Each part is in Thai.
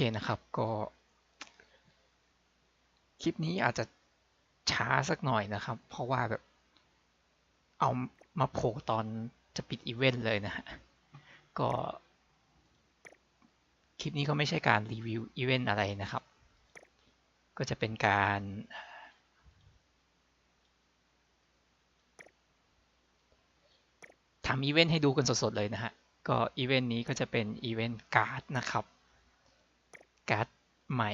คนะครับก็ คลิปนี้อาจจะช้าสักหน่อยนะครับ เพราะว่าแบบเอามาโผล่ตอนจะปิดอีเวนต์เลยนะฮะก็ คลิปนี้ก็ไม่ใช่การรีวิวอีเวนต์อะไรนะครับ ก็จะเป็นการทำอีเวนต์ให้ดูกันสดๆเลยนะฮะ ก็อีเวนต์นี้ก็จะเป็นอีเวนต์การ์ดนะครับ การ์ดใหม่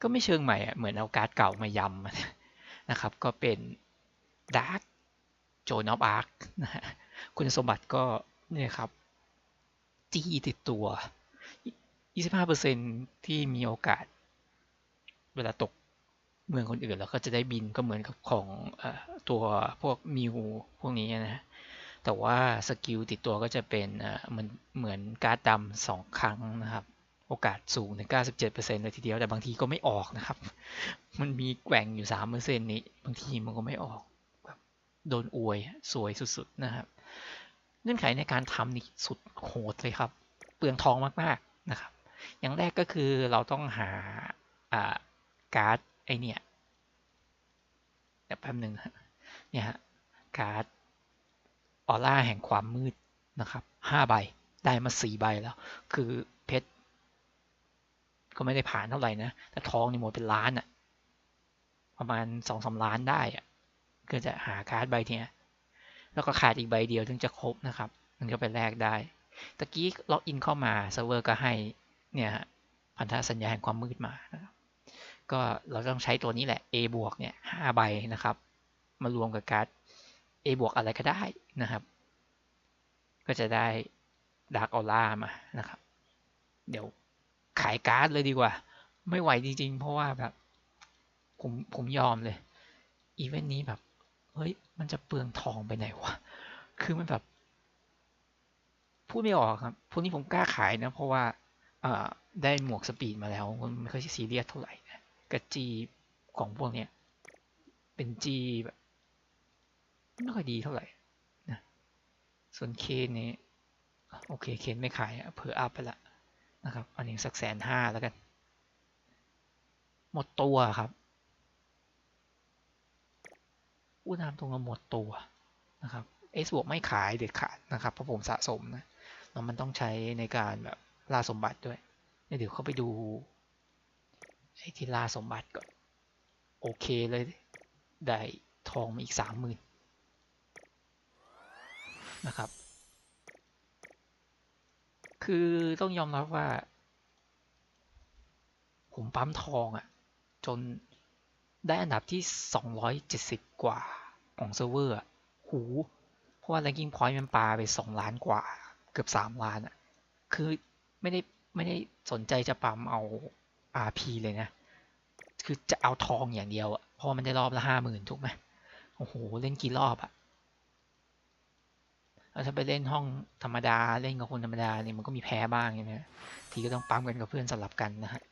ก็ไม่เชิงใหม่อะเหมือนเอาการ์ดเก่ามายำนะครับ ก็เป็น Dark j o n of Arc นะฮะคุณสมบัติก็เนี่ยครับจีติดตัว 25%ที่มีโอกาส เวลาตกเมืองคนอื่นแล้วก็จะได้บินก็เหมือนกับของอตัวพวกมิวพวกนี้นะ แต่ว่าสกิลติดตัวก็จะเป็นเหมือนเหมือนการ์ดดำสองครั้งนะครับ โอกาสสูงถึง 97%เลยทีเดียว แต่บางทีก็ไม่ออกนะครับ มันมีแกว่งอยู่ 3%นี้ บางทีมันก็ไม่ออกแบบโดนอวยสวยสุดๆนะครับ เงื่อนไขในการทำนี่สุดโหดเลยครับ เปลืองทองมากๆนะครับ อย่างแรกก็คือเราต้องหาาการ์ดไอเนี่ยเดี๋ยวแป๊บหนึ่งเนี่ยฮะการ์ดออร่าแห่งความมืดนะครับห้าใบ ได้มาสี่ใบแล้ว คือ ก็ไม่ได้ผ่านเท่าไหร่นะแต่ทองนี่หมดเป็นล้านอะประมาณสองสาล้านได้อะก็จะหาการ์ดใบเนี้ยแล้วก็ขาดอีกใบเดียวถึงจะครบนะครับมันก็ไปแลกได้ตะกี้ล็อกอินเข้ามาเซิร์ฟเวอร์ก็ให้เนี่ยพันธสัญญาแห่งความมืดมานะครับก็เราต้องใช้ตัวนี้แหละ A บวกเนี่ยห้าใบนะครับ มารวมกับการ์ด A บวกอะไรก็ได้นะครับ ก็จะได้ดาร์กออร่ามานะครับ เดี๋ยว ขายการ์ดเลยดีกว่า ไม่ไหวจริง ๆ เพราะว่าแบบผมผมยอมเลย อีเวนต์นี้แบบ เฮ้ย มันจะเปลืองทองไปไหนวะ คือมันแบบ พูดไม่ออกครับ พวกนี้ผมกล้าขายนะ เพราะว่าได้หมวกสปีดมาแล้ว มันไม่ค่อยซีเรียสเท่าไหร่นะกับจีของพวกเนี้ย เป็นจีแบบไม่ค่อยดีเท่าไหร่นะส่วนเคนนี้โอเคเคนไม่ขายเผื่ออัพไปละ นะครับอันนี้สักแสนห้าแล้วกัน หมดตัวครับอู้นำตรงกับหมดตัวนะครับเอสบวกไม่ขายเด็ดขาดนะครับเพราะผมสะสมนะแล้วมันต้องใช้ในการแบบล่าสมบัติด้วยเดี๋ยวเข้าไปดูไอ้ที่ล่าสมบัติก่อน โอเคเลย ได้ทองมาอีกสามหมื่นนะครับ คือต้องยอมรับว่า ผมปั๊มทองอะ่ะ จนได้อันดับที่ 270 กว่าของเซิร์ฟเวอร์หู เพราะว่า ranking point มันปาไป 2 ล้านกว่า เกือบ 3 ล้านอะ่ะ คือไม่ได้ไม่ได้สนใจจะปั๊มเอา RP เลยนะ คือจะเอาทองอย่างเดียวอะ่ะ เพราะมันได้รอบละห้าหมื่นถูกไหมโอ้โห เล่นกี่รอบอะ่ะ ถ้าไปเล่นห้องธรรมดาเล่นกับคนธรรมดาเนี่ยมันก็มีแพ้บ้างใช่ไหมทีก็ต้องปั๊มกันกับเพื่อนสลับกันนะฮะ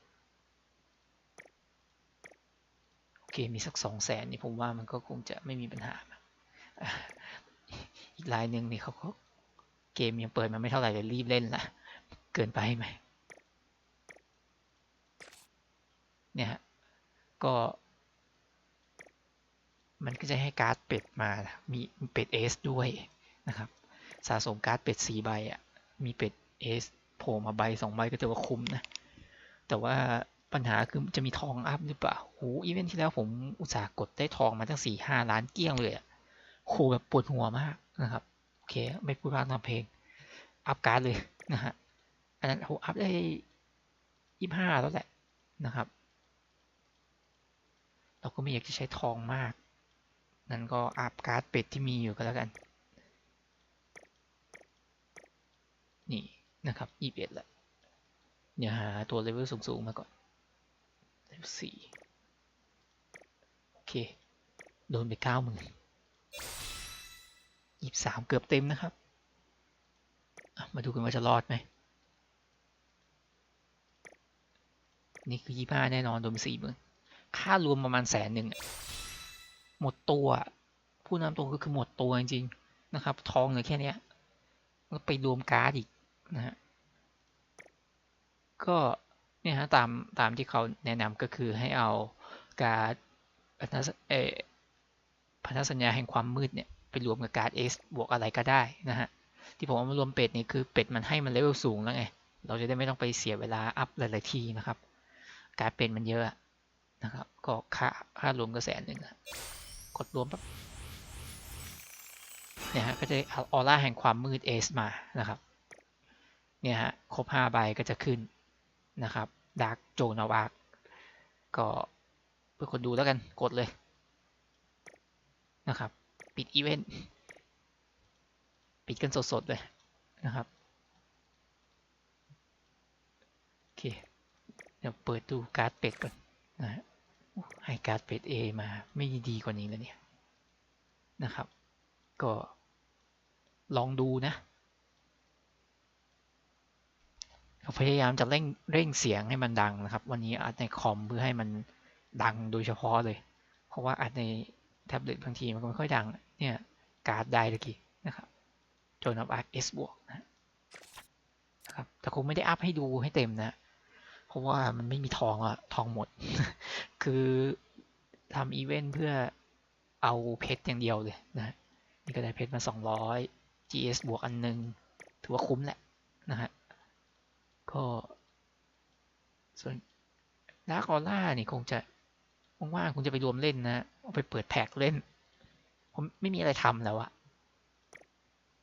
โอเคมีสักสองแสนนี่ผมว่ามันก็คงจะไม่มีปัญหา อีกลายหนึ่งนี่เขาก็เกมยังเปิดมาไม่เท่าไหร่เลยรีบเล่นละเกินไปไหมเนี่ยก็ มันก็จะให้การ์ดเป็ดมา มีเป็ดเอสด้วยนะครับ สะสมการ์ดเป็ดสี่ใบอะ มีเป็ดเอสโผล่มาใบสองใบก็ถือว่าคุ้มนะ แต่ว่าปัญหาคือจะมีทองอัพหรือเปล่าโหอีเวนท์ที่แล้วผมอุตส่าห์กดได้ทองมาตั้งสี่ห้าล้านเกี้ยงเลยอะโหแบบปวดหัวมากนะครับ โอเค ไม่พูดมากทำเพลง อัพการ์ดเลยนะฮะ อันนั้นโหอัพได้ยี่ห้าแล้วแหละนะครับ เราก็ไม่อยากจะใช้ทองมาก นั้นก็อัพการ์ดเป็ดที่มีอยู่ก็แล้วกัน นี่นะครับยี่สิบเอ็ดแหละเนี่ยหาตัวเลเวลสูงๆมาก่อนเลเวลสี่โอเค โดนไปเก้าหมื่นยี่สามเกือบเต็มนะครับ มาดูกันว่าจะรอดไหม นี่คือยี่ห้าแน่นอน โดนไปสี่หมื่นค่ารวมประมาณแสนหนึ่งหมดตัวผู้นำตัวก็คือหมดตัวจริงๆนะครับ ทองเหลือแค่นี้แล้วไปรวมการ์ดอีก นะฮะก็เนี่ยฮะตามตามที่เขาแนะนำก็คือให้เอาการ์ดพันธสเออพันธสัญญาแห่งความมืดเนี่ยไปรวมกับการ์ด S บวกอะไรก็ได้นะฮะที่ผมเอามารวมเป็ดนี่คือเป็ดมันให้มันเลเวลสูงแล้วไง เราจะได้ไม่ต้องไปเสียเวลาอัพหลายๆทีนะครับ การเป็ดมันเยอะนะครับ ก็ค่าค่ารวมก็แสนหนึ่งกดรวมปั๊บเนี่ยฮะก็จะเอาออร่าแห่งความมืดเอสมานะครับ เนี่ยฮะครบห้าใบก็จะขึ้นนะครับดาร์กโจนาวากก็เพื่อคนดูแล้วกันกดเลยนะครับ ปิดอีเวนต์ปิดกันสดๆเลยนะครับโอเคเดี๋ยวเปิดดูการ์ดเป็ดก่อนนะฮะให้การ์ดเป็ด A มาไม่ดีกว่านี้แล้วเนี่ยนะครับ ก็ลองดูนะ พยายามจะเร่งเร่งเสียงให้มันดังนะครับ วันนี้อัดในคอมเพื่อให้มันดังโดยเฉพาะเลย เพราะว่าอัดในแท็บเล็ตบางทีมันก็ไม่ค่อยดัง เนี่ยการ์ดได้ตะกี้นะครับโจนอัพอาร์คเอสบวกนะครับแต่คงไม่ได้อัพให้ดูให้เต็มนะ เพราะว่ามันไม่มีทองอะทองหมด คือทำอีเวนต์เพื่อเอาเพชรอย่างเดียวเลยนะนี่ก็ได้เพชรมา 200 GS บวกอันนึง ถือว่าคุ้มแหละนะฮะ ก็ส่วนดาร์กออร่านี่คงจะว่างๆคงจะไปรวมเล่นนะเอาไปเปิดแพ็กเล่น ผมไม่มีอะไรทำแล้วอะ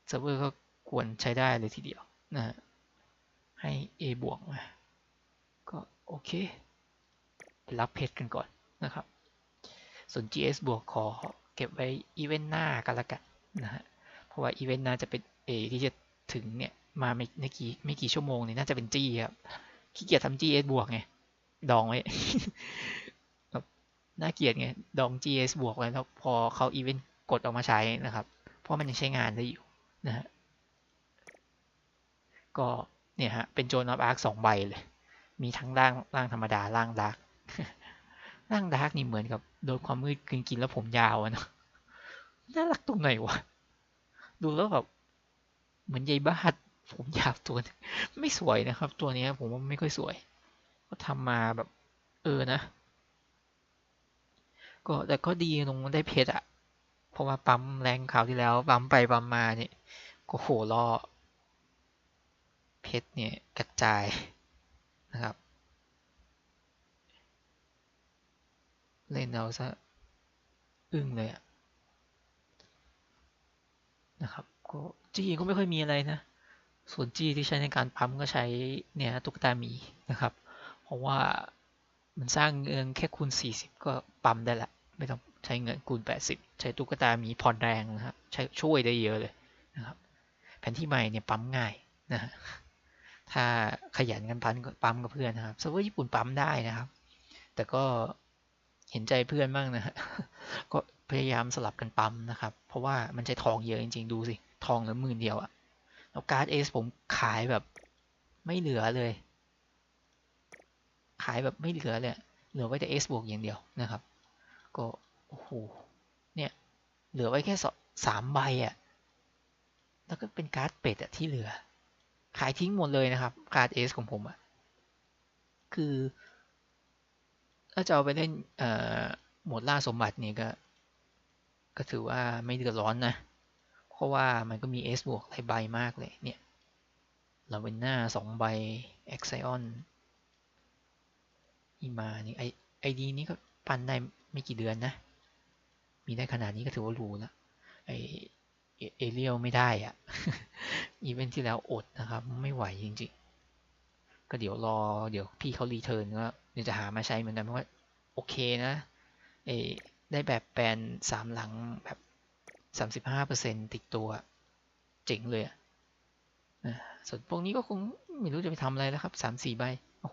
เซิร์ฟเวอร์ก็ควรใช้ได้เลยทีเดียวนะให้ A บวกมา ก็โอเค ไปรับเพชรกันก่อนนะครับ ส่วน GS บวกขอเก็บไว้อีเวนต์หน้ากันละกันนะฮะ เพราะว่าอีเวนต์หน้าจะเป็น A ที่จะถึงเนี่ย มาไม่ไม่กี่ไม่กี่ชั่วโมงนี่น่าจะเป็นจี้ครับขี้เกียจทำ GS บวกไงดองไว้น่าเกียดไงดอง GS บวกไว้แล้วพอเขาอีเวนต์กดออกมาใช้นะครับ เพราะมันยังใช้งานได้อยู่นะฮะก็เนี่ยฮะเป็นโจนออฟอาร์คสองใบเลย มีทั้งร่างร่างธรรมดาร่างดาร์กร่างดาร์กนี่เหมือนกับโดนความมืดกินกินแล้วผมยาวอะนะน่ารักตรงไหนวะ ดูแล้วแบบเหมือนยายบ้าน ผมอยาวตัวไม่สวยนะครับ ตัวนี้ผมว่าไม่ค่อยสวย ก็ทำมาแบบ เออนะ ก็แต่ก็ดีตรงได้เพชรอะเพราะว่าปั๊มแรงข่าวที่แล้วปั๊มไปปั๊มมาเนี่ยก็โหล่อเพชรเนี่ยกระจายนะครับ เล่นเอาซะอึ้งเลยอะนะครับก็จี้ก็ไม่ค่อยมีอะไรนะ ส่วนจี้ที่ใช้ในการปั๊มก็ใช้เนี่ยตุ๊กตาหมีนะครับ เพราะว่ามันสร้างเงินแค่คูณ 40 ก็ปั๊มได้ละ ไม่ต้องใช้เงินคูณ 80 ใช้ตุ๊กตาหมีผ่อนแรงนะครับใช้ช่วยได้เยอะเลยนะครับ แผนที่ใหม่เนี่ยปั๊มง่ายนะถ้าขยันกันพันก็ปั๊มกับเพื่อนนะครับเซิร์ฟเวอร์ญี่ปุ่นปั๊มได้นะครับ แต่ก็เห็นใจเพื่อนบ้างนะฮะก็พยายามสลับกันปั๊มนะครับ เพราะว่ามันใช้ทองเยอะจริงๆดูสิ ทองเหลือหมื่นเดียวอะ แล้วการ์ดเอสผมขายแบบไม่เหลือเลย ขายแบบไม่เหลือเลย เหลือไว้แต่เอสบวกอย่างเดียวนะครับ ก็โอ้โหเนี่ย เหลือไว้แค่สามใบอะแล้วก็เป็นการ์ดเป็ดอะที่เหลือ ขายทิ้งหมดเลยนะครับ การ์ดเอสของผมอะคือถ้าจะเอาไปเล่นโหมดล่าสมบัตินี่ก็ ก็ถือว่าไม่เดือดร้อนนะ ราะว่ามันก็มี S บวกหลายใบมากเลยเนี่ยลาเวนน่าสองใบเอ็กไซออนนี่มานี่ไอไอดีนี้ก็ปั้นได้ไม่กี่เดือนนะ มีได้ขนาดนี้ก็ถือว่ารู้แล้วไอเอเรียลไม่ได้อะอีเวนท์ที่แล้วอดนะครับ ไม่ไหวจริงๆ ก็เดี๋ยวรอเดี๋ยวพี่เขารีเทิร์นก็เดี๋ยวจะหามาใช้เหมือนกันเพราะว่าโอเคนะเอได้แบบแปลนสามหลังแบบ สามสิบห้าเปอร์เซ็นติดตัวเจ๋งเลยอะส่วนพวกนี้ก็คงไม่รู้จะไปทำอะไรแล้วครับสามสี่ใบ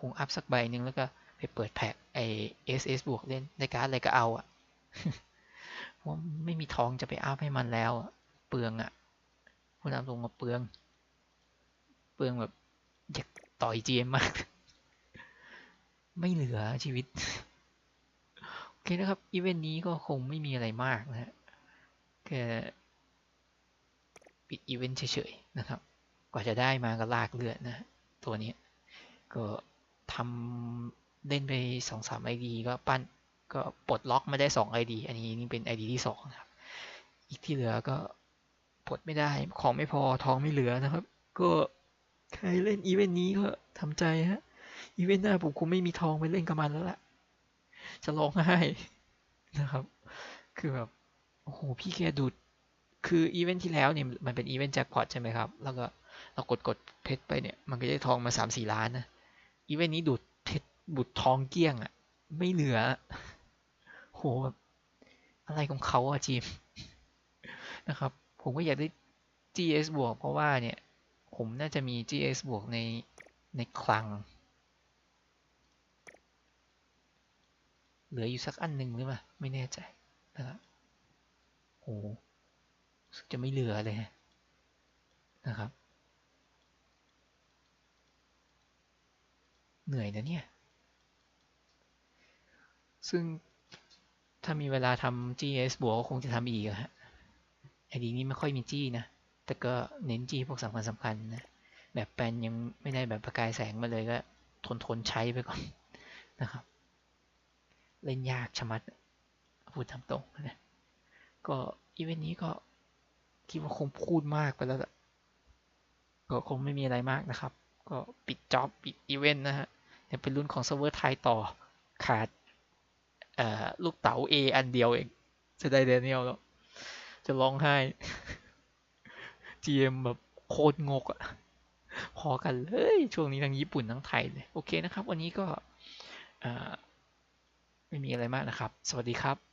คงอัพสักใบหนึ่งแล้วก็ไปเปิดแพ็กไอเอสเอสบวกเล่นในการอะไรก็เอาอะว่าไม่มีทองจะไปอัพให้มันแล้วเปลืองอะพูดตามตรงมาเปลือง เปลืองแบบอยากต่อยเจมมาก ไม่เหลือชีวิต โอเคนะครับ อีเวนต์นี้ก็คงไม่มีอะไรมากนะฮะ ค่ปิดอีเวนต์เฉยๆนะครับ กว่าจะได้มาก็ลากเลือดนะ ตัวนี้ก็ทำเล่นไปสองสามไอดีก็ปั้นก็ปลดล็อกมาได้สองไอดีอันนี้นี่เป็นไอดีที่สองนะครับ อีกที่เหลือก็ปลดไม่ได้ของไม่พอทองไม่เหลือนะครับ ก็ใครเล่นอีเวนต์นี้ก็ทำใจฮะอีเวนต์หน้าผมคงไม่มีทองไปเล่นกับมันแล้วล่ะ จะร้องไห้นะครับ คือแบบ โอ้โห พี่แกดูด คืออีเวนต์ที่แล้วเนี่ยมันเป็นอีเวนต์แจ็คพอตใช่ไหมครับ แล้วก็เรากดกดเพชรไปเนี่ย มันก็ได้ทองมาสามสี่ล้านนะ อีเวนต์นี้ดูดเพชรบุดทองเกลี้ยงอะ่ะ ไม่เหลือ โหแบบอะไรของเขาอะจีมนะครับ ผมก็อยากได้ GS บวกเพราะว่าเนี่ย ผมน่าจะมี GS บวกในในคลัง เหลืออยู่สักอันหนึ่งหรือเปล่า ไม่แน่ใจนะครับ โอ้จะไม่เหลือเลยนะครับ เหนื่อยนะเนี่ย ซึ่งถ้ามีเวลาทำ GS บวกก็คงจะทำอีกฮะไอดีนี้ไม่ค่อยมีจี้นะ แต่ก็เน้นจี้พวกสำคัญสำคัญนะ แบบแปลนยังไม่ได้แบบประกายแสงมาเลยก็ทนทนใช้ไปก่อนนะครับ เล่นยากชะมัดพูดตามตรงนะ ก็อีเวนต์นี้ก็คิดว่าคงพูดมากไปแล้วล่ะก็คงไม่มีอะไรมากนะครับ ก็ปิดจ็อบปิดอีเวนต์นะฮะเดี๋ยวเป็นรุ่นของเซิร์ฟเวอร์ไทยต่อขาดลูกเต๋า A อันเดียวเองจะได้เดนิเอลแล้ว จะร้องไห้ GM แบบโคตรงกอะพอกันเลยช่วงนี้ทั้งญี่ปุ่นทั้งไทยเลย โอเคนะครับ วันนี้ก็ไม่มีอะไรมากนะครับ สวัสดีครับ